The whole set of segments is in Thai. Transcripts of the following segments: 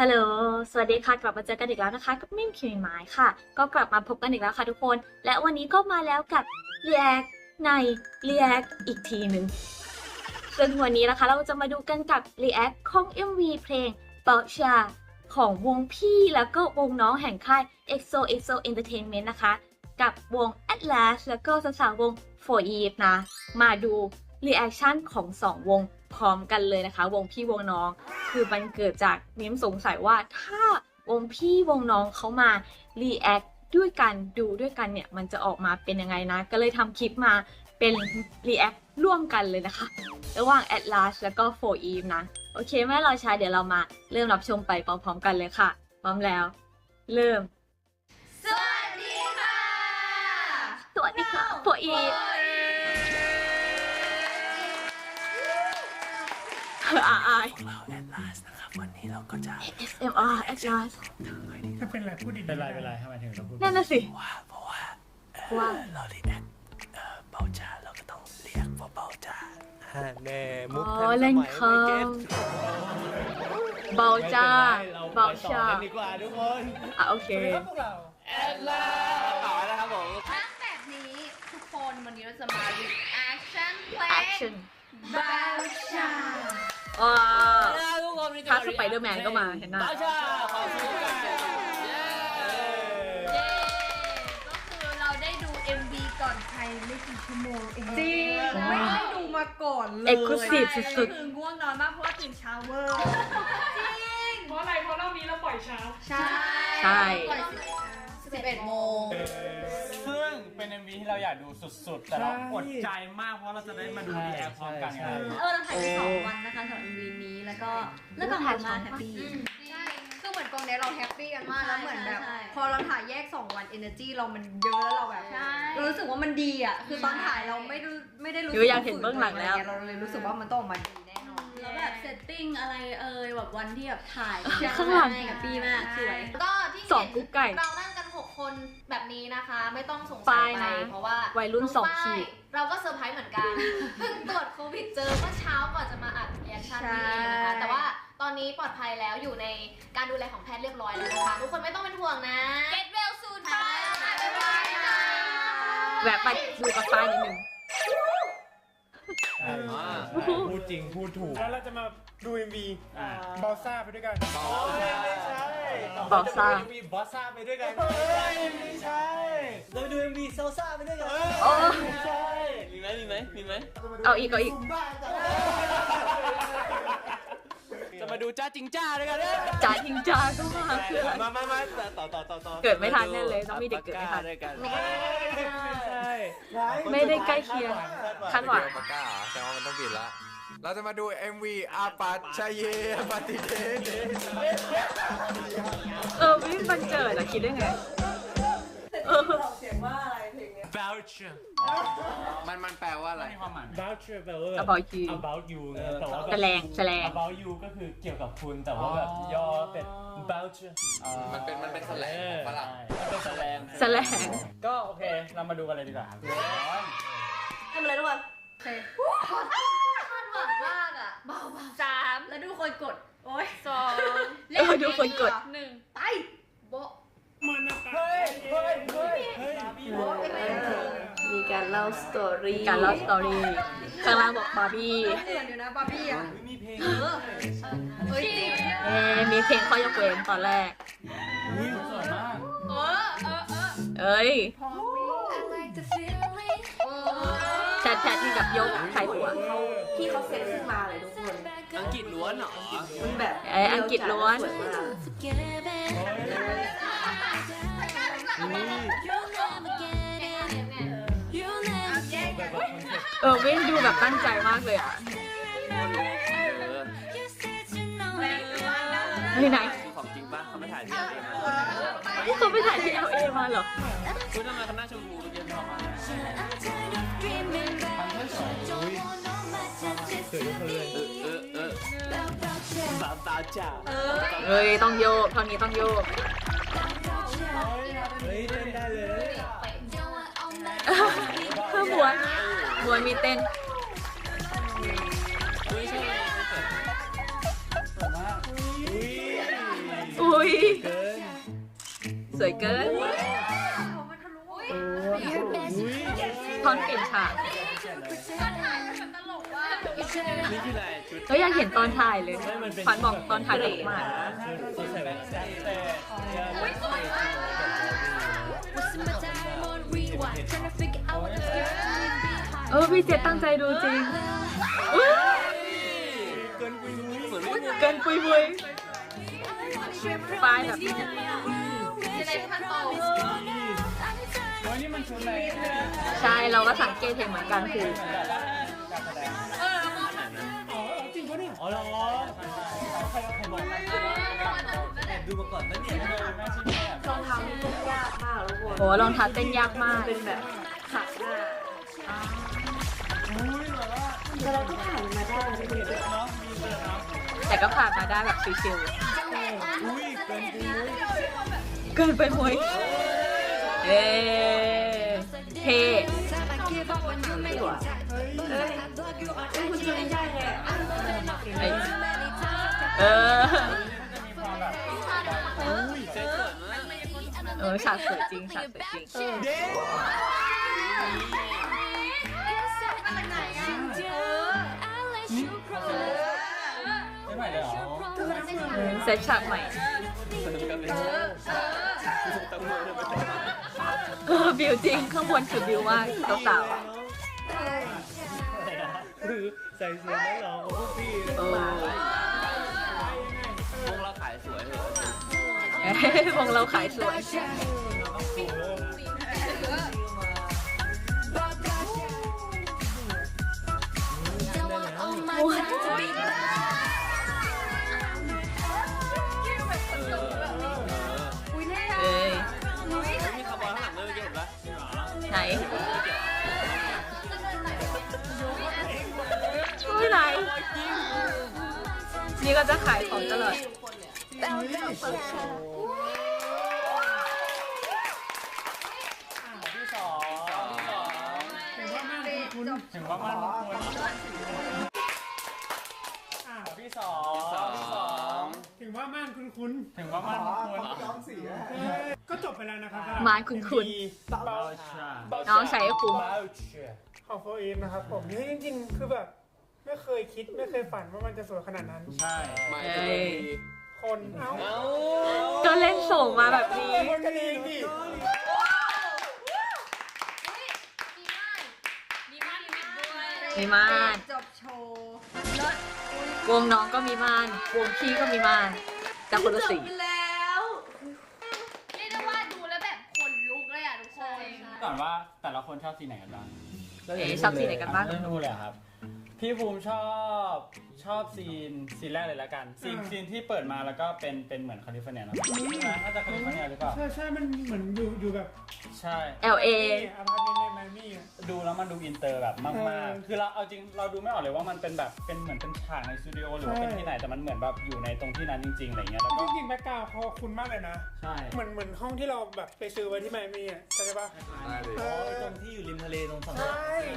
ฮัลโหล สวัสดีค่ะ กลับมาเจอกันอีกแล้วนะคะ กับมิมคิมไม้ค่ะ ก็กลับมาพบกันอีกแล้วค่ะทุกคน และวันนี้ก็มาแล้วกับ React ใน React อีกทีหนึ่งซึ่งวันนี้นะคะเราจะมาดูกันกับ React ของ MV เพลงเปาชาของวงพี่แล้วก็วงน้องแห่งค่าย EXO EXO Entertainment นะคะ กับวง Atlas แล้วก็สาวๆวง For Eve นะ มาดู reaction ของสองวง พร้อมกันเลยนะคะ วงพี่วงน้อง คือมันเกิดจากมิ้มสงสัยว่าถ้าวงพี่วงน้องเขามา react ด้วยกันดูด้วยกันเนี่ย มันจะออกมาเป็นยังไงนะ ก็เลยทำคลิปมาเป็น react ร่วมกันเลยนะคะ ระหว่าง Atlas แล้วก็ For Eve นะ โอเคไม่รอช้าเดี๋ยวเรามาเริ่มรับชมไปพร้อมๆกันเลยค่ะ พร้อมแล้ว เริ่ม สวัสดีค่ะ สวัสดีค่ะ For Eve อายพวกเราแอดลาสนะครับ วันนี้เราก็จะ ASMR Atlas ถ้าเป็นอะไรพูดดีเป็นไรเป็นไรทำไมถึงเราพูดนั่นน่ะสิ ว่าเพราะว่าเอ่อว่า เราเรียกเอ่อเบาจ่าเราก็ต้องเรียกว่าเบาจ่าฮะแน่มุกอ๋ทัอนสเล่นมัยคไม่เก็ตำเบาจ้า เบาชาดีกว่าทุกคนอะโอเค พวกเราต่อนะครับผม ทั้งแบบนี้ทุกคนวันนี้เราจะมา reaction เพลง action บาชา ว้าทุกคนถ้าสไปเดอร์แมนก็มาเห็นหน้าเบาจ่าขอบคุณกันเย้ก็คือเราได้ดู MV ก่อนใครไม่กี่ชั่วโมงเองจริงไม่ได้ดูมาก่อนเลย Exclusive ใช่สุดคือง่วงนอนมากเพราะว่าตื่นเช้าเวอร์เพราะอะไรเพราะรอบนี้เราปล่อยเช้า ใช่ ใช่สิบเอ็ดโมง ซึ่งเป็น MV ที่เราอยากดูสุดๆ แต่เราอดใจมากเพราะเราจะได้มาดูดีแอพร้อมกันไงเออเราถ่ายไปสองวันนะคะสำหรับ MV นี้แล้วก็แล้วก็ถ่ายมาแฮปปี้ใช่คือเหมือนกองเนี้ยเราแฮปปี้กันมากแล้วเหมือนแบบใช่พอเราถ่ายแยก 2 วัน energy เรามันเยอะแล้วเราแบบใช่เรารู้สึกว่ามันดีอะคือตอนถ่ายเราไม่รู้ไม่ได้รู้สึหรืออยากเห็นเบื้องหลังแล้วเราเลยรู้สึกว่ามันต้องออกมาดีแน่นอนแล้วแบบเซตติ้งอะไรเอ่ยแบบวันที่แบบถ่ายข้างหลังกับปีมากสวยก็ที่สองเห็นกุ๊กไก่เรานั่งกัน 6 คนแบบนี้นะคะ ไม่ต้องสงสัป้ายยไปนะเพราะว่าวัยรุ่นสองป้าขีด เราก็เซอร์ไพรส์เหมือนกันเพิ่งตรวจโควิดเจอเมื่อเช้าก่อนจะมาอัดเรียนชั่นนี้เองนะคะแต่ว่าตอนนี้ปลอดภัยแล้วอยู่ในการดูแลของแพทย์เรียบร้อยแล้วนะคะ ทุกคนไม่ต้องเป็นห่วงนะ Get well soon ค่ะบ๊ายบายค่ะแวะไปดูกับป้ายนิดนึง พูดจริงพูดถูก แล้วเราจะมาดู MV อ่าบอลซ่าไปด้วยกันไม่ใช่บอสซ่า มีบอสซ่าไปด้วยกันไม่ใช่ เราไปดู MV เซลซ่าไปด้วยกันโอ้ไม่ใช่ มีไหมมีไหมมีไหม เอาอีกเอาอีกจะมาดูจ้าจริงจ้าด้วยกันจ่าทิงจ้าก็มาคืออะไรมามามาต่อต่อต่อต่อเกิดไม่ทันแน่เลยต้องมีเด็กเกิดไม่ทัน ด้วยกันไม่ใช่ไม่ได้ใกล้เคียง คาดหวัง ปากกาเหรอแสดงว่ามันต้องบิดละ เราจะมาดู MV อาปัตชยเยอาปาติเทเดเออวิ่งบันเจิดอะคิดได้ไง เออเบล ช์มันมันแปลว่าอะไร มีความหมาย voucher แปลว่า About you about you ไงแต่ว่าแสลงแสลง about you ก็คือเกี่ยวกับคุณแต่ว่าแบบย่อเป็น voucher มันเป็นมันเป็นแสลงของฝรั่งมันเป็นแสลงแสลง ก็โอเค เรามาดูกันเลยดีกว่าครับทำอะไรทุกคนคาดหวังมากอะเบาสามแล้วดูคนกด โอ้ยสองเออดูคนกด เล่าสตอรี่การเล่าสตอรี่ข้างล่างบอกบาร์บี้เหมือนอยู่นะบาร์บี้อะมีเพลงเออเฮ้ยจริงเอ๊ะมีเพลงข้อยกเว้นตอนแรกอุ้ยสวยมากเออเออเออเอ้ยเออแชทแชทที่แบบยกไข่หัวพี่เขาเซ็ตขึ้นมาเลยทุกคนอังกฤษล้วนเหรอมันแบบเอ้ยอังกฤษล้วน เออวิ่งดูแบบตั้งใจมากเลยอะเฮ้ยไหนคือของจริงป่ะเขาไม่ถ่ายที่เองนะนี่เขาไปถ่ายที่ LA มาเหรอคุณทำไมเขาหน้าชมพูเมื่อกี้ทำไมเออเออสาวตาจ่าเฮ้ยต้องโยกตอนนี้ต้องโยกเฮ้ยเต้นได้เลยเพื่อม้ว นม้วนมีเต้นอุ้ยใช่ไหมสวยมากอุ้ยสวยเกินท่อนเปลี่ยนฉากนี่คืออะไรชุดก็ยังเห็นตอนถ่ายเลยไม่มันเป็นขวัญบอกตอนถ่ายดอกไม้ใส่แว่นใส่เออพี่เจษตั้งใจดูจริงอุ๊ยเกินปุยมุ้ยเหมือนไม่ได้เกินปุยปุยปลายแบบเจเนพันโตโอ้ยนี่มันชุดอะไรใช่เราก็สังเกตเห็นเหมือนกันคือการแสดงอ๋อเหรอใครใครบอกแอบดูมาก่อนปะเนี่ยแม่ชิ้นแรกรองเท้านี่เต้นยากมากทุกคนโอ้รองเท้าเต้นยากมากเป็นแบบ แบบว่าแต่เราก็ผ่านมาได้ทุกคนเนาะมีเปิดเนาะแต่ก็ผ่านมาได้แบบชิวอุ้ยเกินปุยมุ้ยๆเกินไปมวยเย้เท่ไม่หรอเอ้ยเอ้ยคุณเจนได้เลยไอ้เออมีความแบบอุ้ยเจ๊เกิดมากเออฉากสวยจริงฉากสวยจริง เออเซตฉากใหม่เออบิวจริง ข้างบนคือบิวมากสาวๆอะคือใส่เสื้อแล้วเหรอพวกพี่เออพวกเราขายสวยเหรอเอ้ยวงเราขายสวย จะขายของตลอดที่สองที่สองถึงว่ามันคุณถึงว่ามันคุณที่สองที่สองถึงว่าม่านคุ้นถึงว่ามันคุณๆก็จบไปแล้วนะครับมานคุ้นเบาชาน้องใช้ให้คุ้มเบาชาของโฟอีฟนะครับผมนี่จริงๆคือแบบ ไม่เคยคิดไม่เคยฝันว่ามันจะสวยขนาดนั้น ใช่ไม่เอ้ได้ยคนเอ้าเอ้าก็เล่นส่งมาแบบนี้ คนกันเองดิมีม่านจบโชว์วงน้องก็มีม่าน วงพี่ก็มีม่าน แต่คนละสีแล้วเรียกได้ว่าดูแล้วแบบขนลุกเลยอะทุกคน ก่อนว่าแต่ละคนชอบสีไหนกันบ้างเอ๊ะชอบสีไหนกันบ้างเริ่มดูเลยครับ พี่ภูมิชอบชอบซีนซีนแรกเลยละกัน ซีนซีนที่เปิดมาแล้วก็เป็นเป็นเหมือนแคลิฟอร์เนียเนอะน่าจะแคลิฟอร์เนียหรือเปล่า ใช่ใช่มันเหมือนอยู่อยู่แบบใช่ LA อพาร์ตเมนต์ในไมอามี่อะดูแล้วมันดูอินเตอร์แบบมากเออๆคือเราเอาจริงเราดูไม่ออกเลยว่ามันเป็นแบบเป็นเหมือนเป็นฉากในสตูดิโอหรือว่าใช่เป็นที่ไหนแต่มันเหมือนแบบอยู่ในตรงที่นั้นจริงๆอะไรเงี้ยแล้วจก็ริงๆแบ็กกราวด์เขาคุ้นมากเลยนะ ใช่เหมือนเหมือนห้องที่เราแบบไปซื้อไว้ที่ไมอามี่อะใช่ปะ ได้เลยเออตรงที่อยู่ริมทะเลตรงฝั่งใช่คื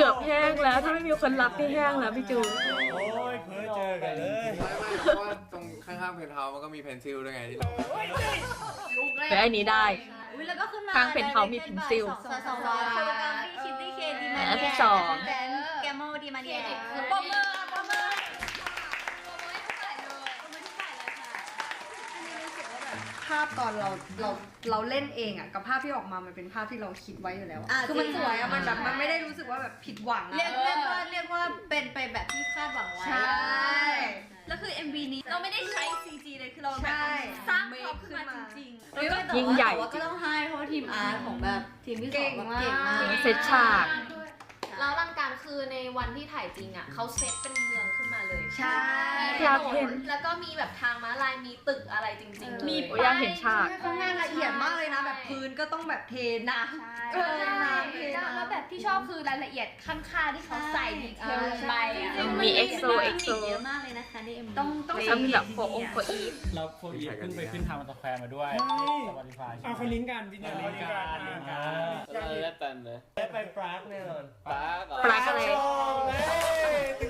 กลคนนี้มาจากเกือบแห้งแล้ว ถ้าไม่มีคนรับพี่แห้งแล้วพี่จูนโอ้ยเพิ่งเจอกันเลยไม่ไม่เพราะว่าตรงข้างๆเพนท์เฮาส์มันก็มีเพนซิลด้วยไงที่เราลุกเลยแต่อันนี้ได้ อุ้ยแล้วก็ขึ้นมาทางเป็นเขามี pencil สองสองร้อยโคโรกราฟีคิตตี้เคดีมาอันที่สองแดนแกมโมดีมาเดียปมมือปมมือ ภาพตอนเราเราเราเล่นเองอะกับภาพที่ออกมามันเป็นภาพที่เราคิดไว้อยู่แล้วอะอะคือมันจริงสวยอะมันแบบมันไม่ได้รู้สึกว่าแบบผิดหวังอะ เรียกเรียกว่าเรียกว่าเป็นไปแบบที่คาดหวังไว้ใช่ แล้วคือ MV นี้เราไม่ได้ใช้ CG เลยคือเราแบบใช่ สร้างเขาขึ้นมาจริงๆ แล้วก็แต่ยิ่งว่าใหญ่ แต่ว่าก็ต้องให้เพราะว่าทีมอาร์ตของแบบทีมที่สองแบบเก่งมาก เซตฉาก แล้วร่างการคือในวันที่ถ่ายจริงอะเขาเซตเป็นเมืองขึ้นมา เลยใช่อยากเห็นแล้วก็มีแบบทางม้าลายมีตึกอะไรจริงๆมีโอ้ยอยากเห็นฉากข้างหน้าละเอียดมากเลยนะ แบบพื้นก็ต้องแบบเทนะ เออน้ำเลยนะแล้วแบบที่ชอบคือรายละเอียดข้างๆที่เขาใส่ดีเทลลงไปอะมี EXO EXO เยอะมากเลยนะคะใน MV ต้องต้องแล้วมีแบบโฟองโฟอีฟเราโฟอีฟขึ้นไปขึ้นทางมันตะแควร์มาด้วยสปอติฟายเอาเขาลิงก์กันวิญญาณลิลิงงก์ก์กักันนลิงก์กัอ่านเราได้เต็มเลยได้ไปปรากแน่นอนปรากเหรอปรากอะไรโชว์เฮ้ยตึง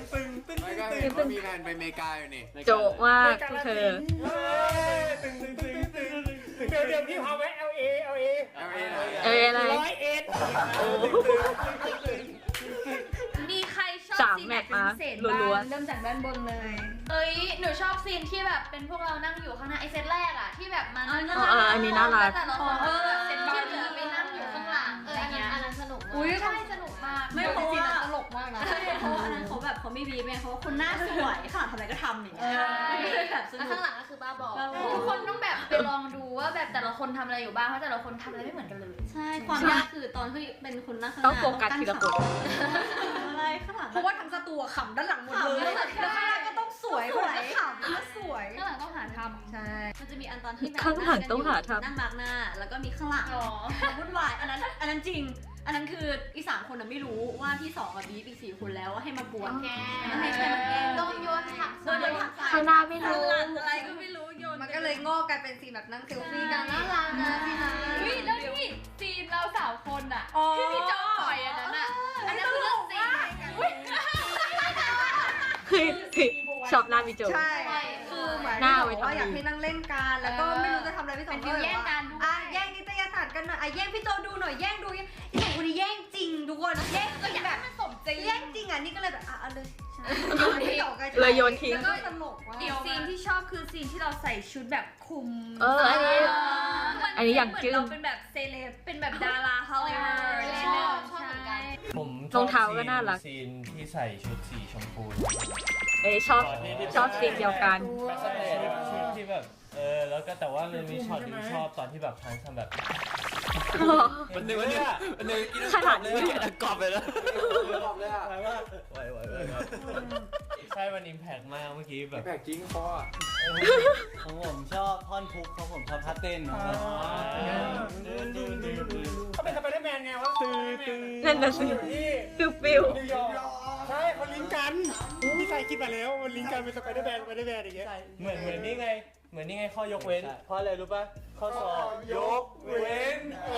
ก็เห็นมีแผนไปอเมริกาอยู่นี่โจะมากพวกเธอเฮ้ยตึงตึงตึงตึงเดี๋ยวเดี๋ยวพี่พาไว้ LA LA เอาเองเอ้ยอะไร ร้อยเอ็ดมีใครชอบสามซีนแมไหนเป็นพิเศษรับ้าวๆงเริ่มจากด้านบนเลย เอ้ย หนูชอบซีนที่แบบเป็นพวกเรานั่งอยู่ข้างหน้าไอเซตแรกอะที่แบบมานั่งอ๋อเอออันนี้น่ารัก แต่ละคนก็แบบเซตที่เหลือไปนั่งอยู่ข้างหลังเอออันนั้นอันนั้นสนุกมากอุ้ยใช่สนุกมากไม่เพราะว่าตลกมากนะ เพราะอันนั้น เขาแบบเขาไม่บีบไงเขาว่าคนหน้าสวยค่ะทำอะไรก็ทำอย่างเงี้ยมันก็เลยแบบสแล้วนุกข้างหลังก็คือบ้าบอบ้าบอ ทุกคนต้องแบบไปลองดูว่าแบบแต่ละคนทำอะไรอยู่บ้างเพราะแต่ละคนทำอะไรไม่เหมือนกันเลย ใช่ความยากคือตอนที่เป็นคนหน้าข้างหต้องน้าโฟกัสทีละคน อะไรข้างหลังเพราะว่าทั้งสตูขำด้านหลังหมดเลยแล้วข้างหน้าก็ต้องสวยคนไหนขำก็สวย ข้างหลังต้องหาทำใช่ มันจะมีอันตอนที่แบบข้างหลังต้องหาทำ นั่งมาร์กหน้า แล้วก็มีข้างหลังอ๋อ วุ่นวายอันนั้นอันนั้นจริง อันนั้นคืออีสามคนน่ะไม่รู้ว่าพี่สองกับบีบอีกสี่คนแล้วว่าให้มากวนแกให้ใครมาแกล้งโดนโยนผักโดนโยนผักข้างหน้าไม่รู้อะไรก็ไม่รู้โยนมันก็เลยงอกกลายเป็นซีนแบบนั่งเซลฟี่กันน่ารักนะพี่นะอุ้ยแล้วที่ซีนเราสามคนอะอ๋อที่พี่จอปล่อยอันนั้นอะอันนั้นคือเรื่องซีนเฮ้ยเฮ้ยชอบหน้าพี่โจ ใช่คือเหมือนหน้าที่ไว้บอกว่าทำอยากให้นั่งเล่นกันแล้วก็ไม่รู้จะทำอะไรพี่สองเป็นฟิลแย่งกันด้วยอะแย่งนิตยสารกันหน่อยอะแย่งพี่โจดูหน่อยแย่งดูพี่สอ งคนนี้แย่งจริงทุกคนแย่งจริงแบบมันสมจริงแย่งจริงอะนี่ก็เลยแบบอะเอาเลยใช่พี่สองก็ใช่เลยโยนทิ้งแล้วก็ตลกว่ากอีกซีนที่ชอบคือซีนที่เราใส่ชุดแบบคลุมเอออันนี้อันนี้อย่างจึ้งเหมืเราเป็นแบบเซเลบเป็นแบบดาราฮอลลีวูดชอบชอบเหมือนกันผมชรออบงเท้าก็ซีนน่ารักซีนที่ใส่ชุดสีชมพูเอ้ยชอบชอบซีนเดียวกันชุดชุดที่แบบเออแล้วก็แต่ว่ามันมีช็อตที่ชอบตอนที่แบบพันทำแบบ มันหนึ่งวันนี้มันหนึ่งกินขนาดนี้เลยกรอบเลยนะตอบเลยอะไหวว่าไหวไหวไหวครับใช่มันอิมแพกมากเมื่อกี้แบบแปลกจริงคออะของผมชอบท่อนทุกของผมชอบท่าเต้นของผมเขาเป็นสไปเดอร์แมนไงวะตื้อตื้อนั่นน่ะสิที่ฟิวฟิวนิวยอร์กใช่เขาลิงก์กันพี่ชายคิดมาแล้วมันลิงก์กันเป็นสไปเดอร์แมนสไปเดอร์แมนอย่างเงี้ยเหมือนเหมือนนี่ไง เหมือนนี่ไงข้อยกเว้น เพราะอะไรรู้ป่ะ ข้อสอบยกเว้น เอ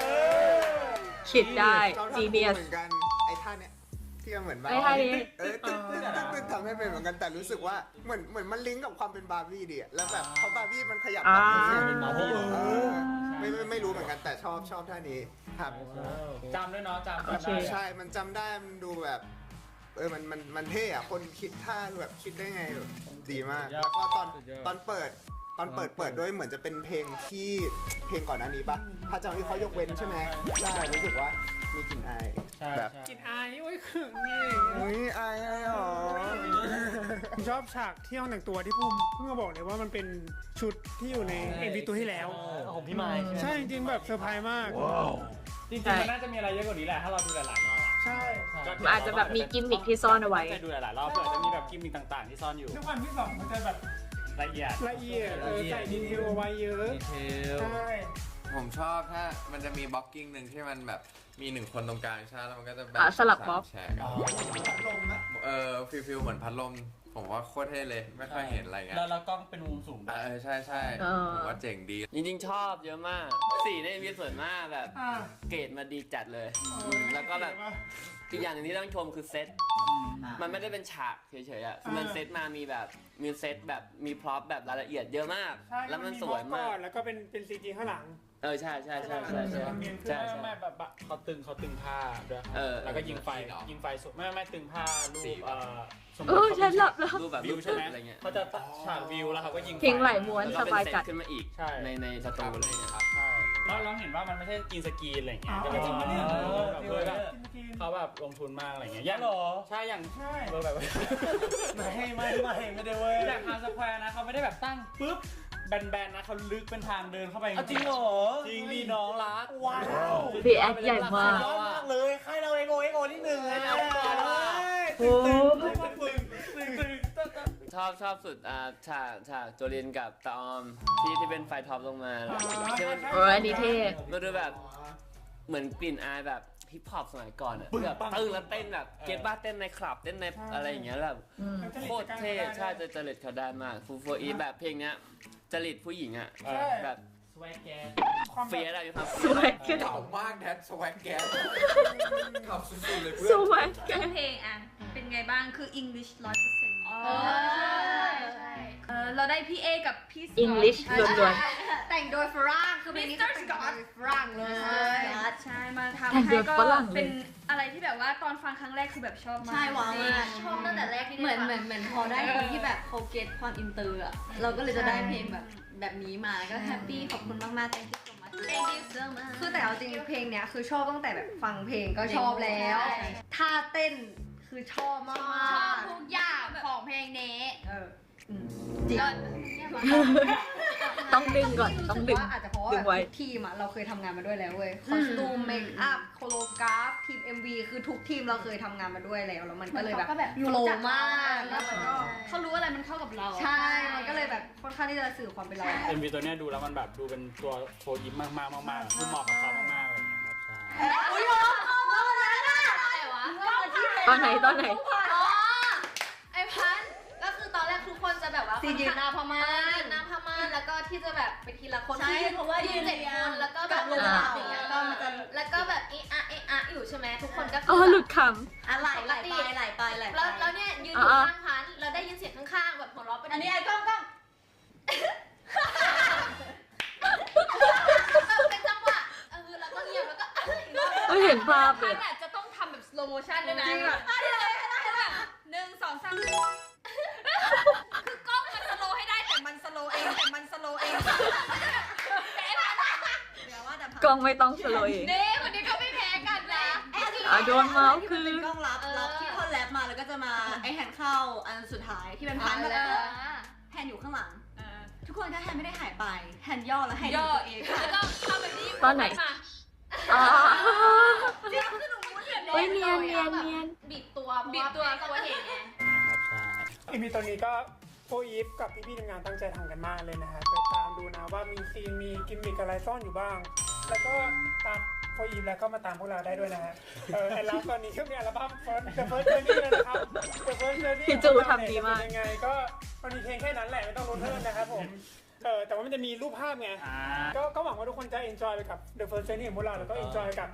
อคิดได้ชอบทำ genius เหมือนกันไอ้ท่าเนี้ยที่มันเหมือนแบบไอ้ท่านี้เออตึ๊ดตึ๊ดตึ๊ดตึ๊ดทำให้เป็นเหมือนกันแต่รู้สึกว่าเหมือนเหมือนมันลิงก์กับความเป็นบาร์บี้ดีอะแล้วแบบเพราะบาร์บี้มันขยับอ่าแบบนี้เป็นบาร์บี้เหรอเออไม่ไม่ไม่รู้เหมือนกันแต่ชอบชอบท่านี้ครับ จำด้วยเนาะจำโอจำเค ได้ใช่ มันจำได้ มันดูแบบ เออ มัน มัน มันเท่อะคนคิดท่าแบบคิดได้ไงแบบดีมาก แล้วก็ตอน ตอนเปิด ตอนเปิดเปิดด้วยเหมือนจะเป็นเพลงที่เพลงก่อนหน้านี้ปะถ้าจำที่เขายกเว้นใช่ไหมใช่รู้สึกว่ามีกลิ่นอายใช่แบบใช่กินอายโอ้ยขึงไงอุ้ยอายอะไรหรอผมชอบฉากที่ห้องแต่งตัวที่พุ่มเพิ่งมาบอกเลยว่ามันเป็นชุดที่อยู่ในเอ็มวีตัวที่แล้วของพี่ไม้ใช่ไหมใช่จริงๆแบบเซอร์ไพรส์มากจริงๆมันน่าจะมีอะไรเยอะกว่านี้แหละถ้าเราดูหลายๆรอบอะใช่อาจจะแบบมีกิมมิคที่ซ่อนเอาไว้จะดูหลายๆรอบเผื่อจะมีแบบกิมมิคต่างๆที่ซ่อนอยู่ด้วยความที่สองมันจะแบบ ละเอียด ละเอียดเออใส่ดีเทลเอาไว้เยอะดีเทล ใช่ผมชอบถ้ามันจะมีบล็อกกิ้งหนึ่งที่มันแบบมีหนึ่งคนตรงกลางใช่ไหมแล้วมันก็จะแบบอะสลับบล็อกแชร์กันเออฟิลฟิลเหมือนพัดลม ผมว่าโคตรเท่เลย ไม่ค่อยเห็นอะไรเงี้ยแล้วแล้วกล้องเป็นมุมสูงเออใช่ใช่เออผมว่าเจ๋งดี จริงๆ ชอบเยอะมากสีในมีส่วนมากแบบอ่าเกรดมาดีจัดเลย แล้วก็แบบอีกอย่างหนึงที่ต้องชมคือเซตมันไม่ได้เป็นฉากเฉยๆอะคือมันเซตมามีแบบมีเซตแบบมีพร็อพแบบรายละเอียดเยอะมากใช่แล้วมันสวยมากอนแล้วก็เป็นเป็นซีจีข้างหลัง เออใช่ใช่ใช่ใช่ใช่ไม่ใช่ใช่ไม่แบบแบบเขาตึงเขาตึงผ้าด้วยครับเออแล้วก็ยิงไฟยิงไฟสุดไม่ไม่ตึงผ้ารูปเอ่อสมมเอติอฉันหลับแล้วรูปแบบวิรูวปใช่ไหมอะไรเงี้ยเขาจะตัดฉากวิวแล้วเขาก็ยิงไฟเพลงไหลม้วนแล้วสก็เป็นบายเซตจัดขึ้นมาอีกใช่ในในสตูอะไรเงี้ยใช่เราเราเห็นว่ามันไม่ใช่กินสกรีนอะไรอย่างเงี้ยก็เลยอ๋อว่าจริงปะเนี่ยเออแบบเบอร์แบบเขาแบบลงทุนมากอะไรอย่างเงี้ยอย่างหรอใช่อย่างใช่เบอร์แบบไม่ไม่ไม่ไม่ได้เว้ยอย่างฮาร์สแควร์นะเขาไม่ได้แบบตั้งปุ๊บ แบนๆนะเขาลึกเป็นทางเดินเข้าไปเอาจริงเหรอจริงดีน้องรักว้าวรีแอคใหญ่มากยอดมากเลยค่ายเราเองโอเองโอที่หนึ่งเลยนะโอ้ชอบชอบสุดอ่าฉากฉากโจลินกับตาออมที่ที่เป็นไฟท็อปลงมาที่มันเอออันนี้เท่มันดูแบบเหมือนกลิ่นอายแบบ ฮิปฮอปสมัยก่อนอะแบบตึ้งแล้วเต้นแบบเก็ตบ้าเต้นในคลับเต้นในอะไรอย่างเงี้ยแบบอืมโคตรเท่ใช่จะจริตเขาได้มากฟูโฟอีแบบเพลงเนี้ยจริตผู้หญิงอะใช่แบบสวกแกความเฟียสอะมีความสวยขึ้นเก่ามากแดดสวักแกสขับสุดๆเลยเพื่สอนวยเรื่องเพลงอะเป็นไงบ้างคือ English ร้อยเปอ ออเราได้พี่เอกับพี่สกอต English ล้วน แต่งโดยฝรั่งคือเพลงนี้จะแต่งโดยฝรั่งเลยใช่มาแต่ทำงให้โดยก็ฝรั่งเลย เป็นอะไรที่แบบว่าตอนฟังครั้งแรกคือแบบชอบมากใช่ว้าวมาก ชอบตั้งแต่แรกที่เหมือนได้เหมืฟัองนเหมือนพอได้คนที่แบบเขาเก็ตความอินเตอร์อะเราก็เลยจะได้เพลงแบบแบบนี้มาก็แฮปปี้ขอบคุณมากๆ thank you so much Thank you so much คือแต่เอาจริงเพลงเนี้ยคือชอบตั้งแต่แบบฟังเพลงก็ชอบแล้วใช่ ท่าเต้นคือชอบมากชอบทุกอย่างของเพลงนี้เอออืม จริง ต้องดึงก่อนต้องดึงว่าอาจจะเพราะว่าดึแบงไว้บทุกทีมอะเราเคยทำงานมาด้วยแล้วเว้ยคอสตูมเมคอัพโคโลกราฟทีม MV คือทุกทีมเราเคยทำงานมาด้วยแล้วแล้วมันก็เลยแบบก็แบบโฟลว์มากแล้แล้ววมัมันนก็ก็เขารู้อะไรมันเข้ากับเราใช่มันก็เลยแบบค่อนข้างที่จะสื่อความเป็นเรา เอ็มวีตัวเนี้ยดูแล้วมันแบบดูเป็นตัวโฟยิมมากๆมากๆคือเหมาะกับเขามากๆอะไรอย่างเงี้ยครับใช่ อุ้ยโอ้โหอะไรวะ ตอนไหนตอนไหน อ๋อไอพันธุ์ก็คือ ตอนแรกทุกคนจะแบบว่าซีนยืนหน้าพม่ายืนหน้าพม่านแล้วก็ที่จะแบบไปทีละคนใช่ที่เพราะว่ายืนเจ็ดเรียคงนแล้วก็แบบกับลงอ่ามาอย่างเงี้ยก็มันจะ แล้วก็แบบเอะอะเอะอะอยู่ใช่ไหมทุกคนก็คือ๋อแบบหลุดคอะไหลไหลไปไหลไปไหลไปแล้วแล้วเนี่ยยืนอยู่อ่าข้างพันธุ์แล้วได้ยินเสียงข้างๆแบบหัวเราะเป็นอันนี้ไอ้กล้องกล้องเป็นจังหวะเออแล้วก็เงียบแล้วก็อีกรอบำไม่เห็นภาพเลพัยนแบบจะต้องทำแบบ slow motion ด้วยนะจริงเหรอ หนึ่งสองสาม กล้องไม่ต้องสโลว์เองเน่คนนี้ก็ไม่แพ้กันนะอะโดนเมาส์ที่คืมันอเป็นกล้องรับรับที่ท่อนแรปมาแล้วก็จะมาไอแฮนด์เข้าอันสุดท้ายที่เป็นพันเอมาแล้วอแฮนด์อยู่ข้างหลัง ทุกคนถ้าแฮนด์ไม่ได้หายไปแฮนด์ย่อแล้วแฮนด์ย่อตัวเองแล้วก็ทำแบบนี้ตอนไหนมาอ๋อเดี๋ยวคือหนูมุดแบบเฮ้ยเนียนเนียนเนียนบีบตัวบีบตัวเพราะว่าเห็นไงครับใช่อีพีตัวนี้ก็โฟอีฟกับพี่ๆทีมงานตั้งใจทำกันมากเลยนะฮะไปตามดูนะว่ามีซีนมีกิมมิคอะไรซ่อนอยู่บ้าง แล้วก็ตามโฟอีฟแล้วก็มาตามพวกเราได้ด้วยนะฮะเออแล้วตอนนี้ก็มีอัลบั้ม First The First Journey เลยนะครับ The First Journey พี่จูทำดีมากจะเป็นยังไงก็มันมีเพลงแค่นั้นแหละไม่ต้องลุ้นเพิ่มนะครับผมเออแต่ว่ามันจะมีรูปภาพไงอ่าก็ก็หวังว่าทุกคนจะ enjoy ไปกับ The First Journey ของพวกเราแล้วก็ enjoy กับ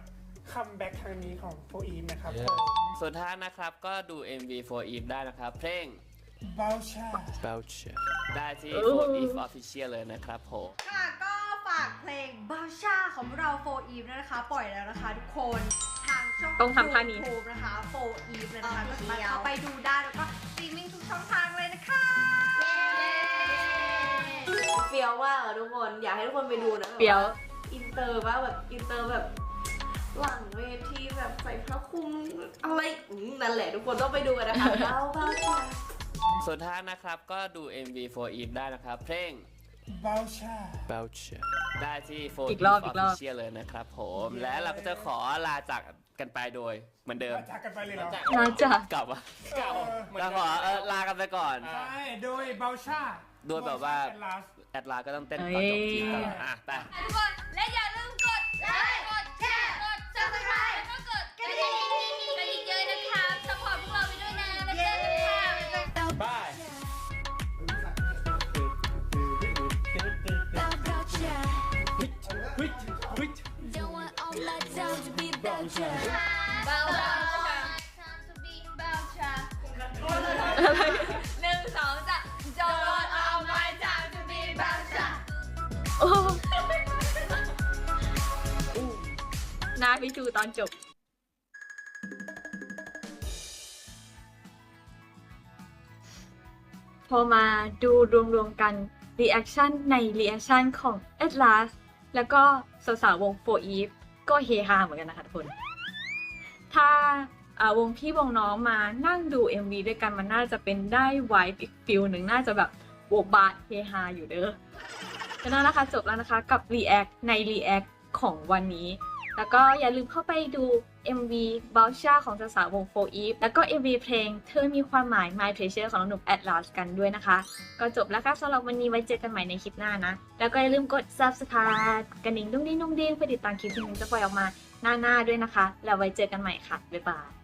คัมแบ็กครั้งนี้ของโฟอีฟนะครับผมสุดท้ายนะครับก็ดู MV for Eve ได้นะครับ เพลงบาชา Belcher ได้ที่โอ้ for Eve Official เลยนะครับผม ค่ะก็ ฝากเพลงบาชาของเราโฟอีฟนะคะ ปล่อยแล้วนะคะทุกคนทางช่องต้องทำท่านี้ยูทูบนะคะโฟอีฟเลยนะคะก็สามารถเข้าไปดูได้แล้วก็สตรีมมิ่งทุกช่องทางเลยนะคะ เฟี้ยวมากอะทุกคน อยากให้ทุกคนไปดูนะเปียวอินเตอร์ว่าแบบอินเตอร์แบบ หลังเวทีแบบใส่พระคลุมอะไรอืมนั่นแหละทุกคนต้องไปดูกันนะคะเบ้าเบ้าค่ะสุดท้ายนะครับก็ดู MV for Eve ได้นะครับ เพลง บาชา Belcher ได้ที่ for อี Eve กรอบอีกรอบ Official เลยนะครับผม และเราก็จะขอลาจากกันไปโดยเหมือนเดิมจากกันไปเลยเหรอน่าจะกลับวะเก่าเราขอเออลากันไปก่อน ใช่โดยบาชาโดยแบบว่าแอดลาก็ต้องเต้นตอนจบคลิปตลอดอะไป ทุกคนและอย่าลืมกดไลค์กด to be about you. About you. Time to be about you. หนึ่งสองสาม Don't want all my time to be about you. โอ้หน้าพี่จูตอนจบ พอมาดูรวมๆกัน รีแอคชั่นในรีแอคชั่นของ Atlas แล้วก็สาวๆวง4 Eve ก็เฮฮาเหมือนกันนะคะทุกคน ถ้าวงพี่วงน้องมานั่งดู MV ด้วยกันมันน่าจะเป็นได้ไวฟ์อีกฟิลหนึ่งน่าจะแบบโบบาเฮฮาอยู่เด้อก็นั่นนะคะจบแล้วนะคะกับ React ใน React ของวันนี้ แล้วก็อย่าลืมเข้าไปดู MV b o u c h a ของสาววง4 Eve แล้วก็ MV เพลงเธอมีความหมาย My Pleasure ของหนุ่ม Atlas กันด้วยนะคะ ก็จบแล้วค่ะสำหรับวันนี้ไว้เจอกันใหม่ในคลิปหน้านะ แล้วก็อย่าลืมกด Subscribe กระดิ่งดุ้งดิ้งดุ้งดิ้งเพื่อติดตามคลิปที่มิ้งจะปล่อยออกมาหน้าๆด้วยนะคะ แล้วไว้เจอกันใหม่ค่ะบ๊ายบาย